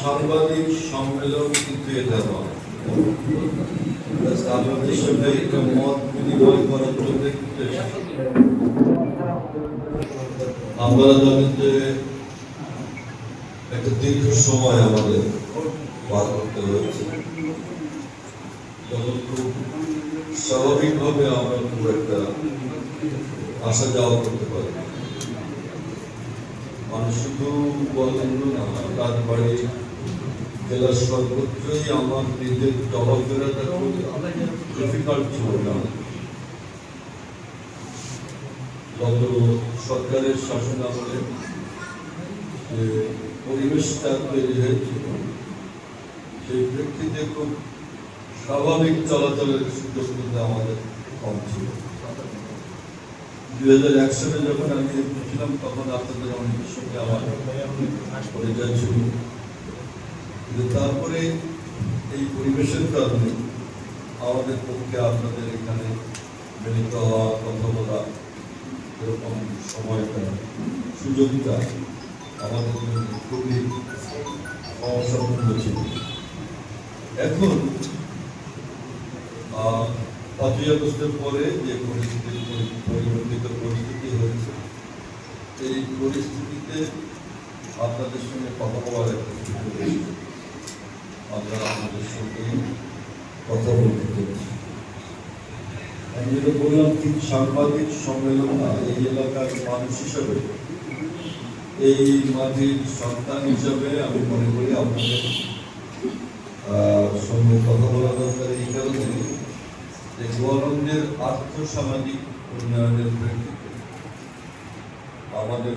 সাংবাদিক সম্মেলন কিন্তু এটা নয় Just সঙ্গে একটা মত বিনিময় করার জন্য কিন্তু আমরা জানেন যে একটা দীর্ঘ সময় আমাদের পার করতে হয়েছে। তখন খুব স্বাভাবিকভাবে আমরা খুব একটা আসা যাওয়া করতে পারি। মানুষ শুধু বলেন রাজবাড়ি জেলার সর্বত্রই আমার নিজের চলাফেরাটা খুব ডিফিকাল্ট ছিল না। গত সরকারের শাসন আমলে যে পরিবেশটা তৈরি হয়েছিল, সেই প্রেক্ষিতে খুব স্বাভাবিক চলাচলের সুযোগ কিন্তু আমাদের কম ছিল। দুই হাজার এক সালে যখন আমি ছিলাম তখন আপনাদের অনেকের সঙ্গে আমার পরিচয় ছিল। তারপরে এই পরিবেশের কারণে আমাদের পক্ষে আপনাদের এখানে মিলিত হওয়া কথা বলা এরকম সময়টা সুযোগটা জন্য খুবই সমস্যাপূর্ণ ছিল। এখন আহ, পাঁচই আগস্টের পরে যে পরিস্থিতি পরিবর্তিত পরিস্থিতি হয়েছে, এই পরিস্থিতিতে আপনাদের সঙ্গে কথা বলার একটা। আমরা আপনাদের সঙ্গে কথা বলতে পেরেছি আমি যেটা বললাম, ঠিক সাংবাদিক সম্মেলন না, এই এলাকার মানুষ হিসাবে, এই মাটির সন্তান হিসাবে আমি মনে করি আপনাদের যে গোয়ালন্দের আর্থসামাজিক উন্নয়নের প্রেক্ষিতে আমাদের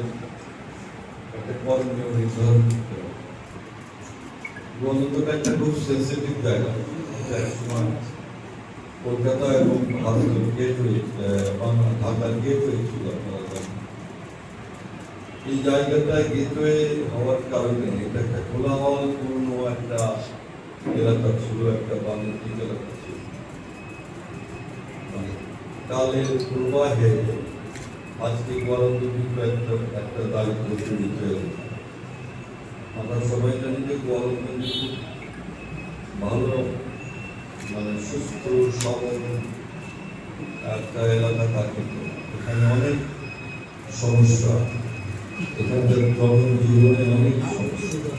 একটা নির্ধারণ করতে হবে। একটা খুব সেন্সিটিভ জায়গা। একসময় কলকাতা এবং ভারতের গেটওয়ে ঢাকার আপনারা জানেন। এই জায়গাটায় গেটওয়ে হওয়ার কারণে এটা একটা কোলাহল পূর্ণ একটা এলাকা ছিল, একটা বাণিজ্যিক এলাকা ছিল মানে কালের প্রবাহে আজকে গরম কিন্তু একটা একটা দায়িত্ব জড়িত। আমরা সবাই জানি যে গরম কিন্তু খুব ভালো মানে সুস্থ, সবল একটা এলাকা থাকে। এখানে অনেক সমস্যা। এখানকার জীবনে অনেক সমস্যা।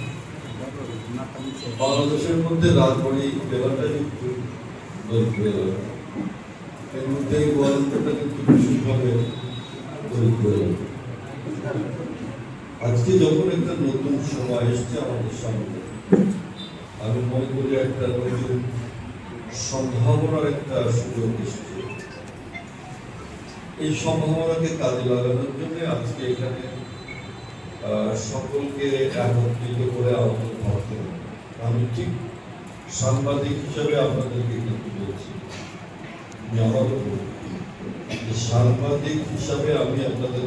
বাংলাদেশের মধ্যে রাজবাড়ি কিন্তু দরিদ্র এলাকা। এর মধ্যে এই গোয়ালন্দটা কিন্তু বিশেষভাবে দরিদ্র এলাকা আজকে যখন একটা নতুন সময় এসছে আমাদের সামনে, আমি মনে করি একটা নতুন সম্ভাবনার একটা সুযোগ এসছে। এই সম্ভাবনাকে কাজে লাগানোর জন্য আজকে এখানে সকলকে একত্রিত করে আমাদের ভাবতে আমি ঠিক সাংবাদিক হিসাবে আপনাদেরকে কিন্তু বলছি আমি আবারও বলছি, যে সাংবাদিক হিসাবে আমি আপনাদের